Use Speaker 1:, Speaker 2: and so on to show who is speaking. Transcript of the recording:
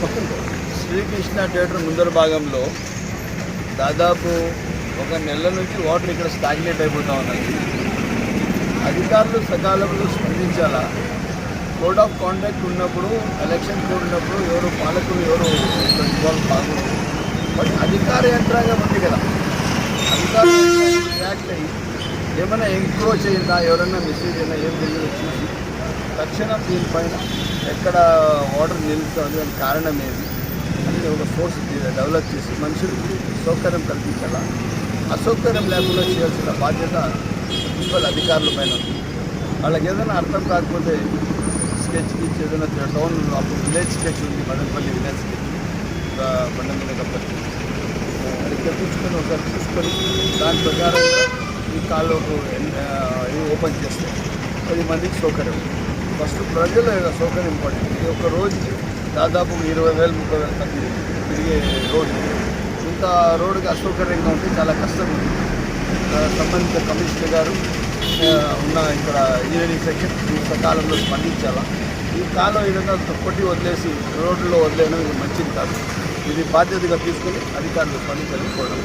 Speaker 1: Srikrishna theatre ముందర భాగంలో దాదాపు ఒక నెల నుంచి వాటర్ ఇక్కడ స్టాగ్నేట్ అయిపోతూ ఉన్నాయి అధికారులు సకాలంలో స్పందించాలా? కోడ్ ఆఫ్ కాంటాక్ట్ ఉన్నప్పుడు ఎలక్షన్ కోడ్ ఉన్నప్పుడు ఎవరు పాలకులు ఎవరు ఇన్వాల్వ్ కాకూడదు. బట్ అధికార యంత్రాంగం ఉంది కదా. అధికార రియాక్ట్ అయ్యి ఏమైనా ఎంక్రోచ్ అయిందా? ఎవరైనా మెసేజ్ అయినా ఏం తెలియదు. చూసి తక్షణం దీనిపైన ఎక్కడ వాటర్ నిలుస్తుంది దానికి కారణం ఏది? అనేది ఒక సోర్స్ డెవలప్ చేసి మనుషులకి సౌకర్యం కల్పించాలా? అసౌకర్యం లేకుండా చేయాల్సిన బాధ్యత మున్సిపల్ అధికారుల పైన వాళ్ళకి ఏదైనా అర్థం కాకపోతే స్కెచ్ గీచ్ ఏదైనా టౌన్ అప్పుడు విలేజ్ స్కెచ్ ఉంది మదనపల్లి విలేజ్ స్కెచ్ బండ మీద కప్పటి అది తెప్పించుకొని ఒకసారి చూసుకొని దాని ప్రకారం ఈ కాలువకు ఓపెన్ చేస్తే పది మందికి సౌకర్యం. ఫస్ట్ ప్రజల సౌకర్యం ఇంపార్టెంట్ ఇది ఒక రోజుకి దాదాపు ఇరవై వేలు ముప్పై వేల మంది తిరిగే రోడ్డు. ఇంత రోడ్డుకి అసౌకర్యంగా ఉంటే చాలా కష్టం. ఉంది సంబంధిత కమిషనర్ గారు ఉన్న ఇక్కడ ఇంజనీరింగ్ సెక్షన్ సకాలంలో స్పందించాలా? ఈ కాలం ఏదైనా తొక్కటి కొట్టి వదిలేసి రోడ్లో వదిలేయడం ఇది మంచిది కాదు. ఇది బాధ్యతగా తీసుకుని అధికారులు స్పందించాలని కోరడం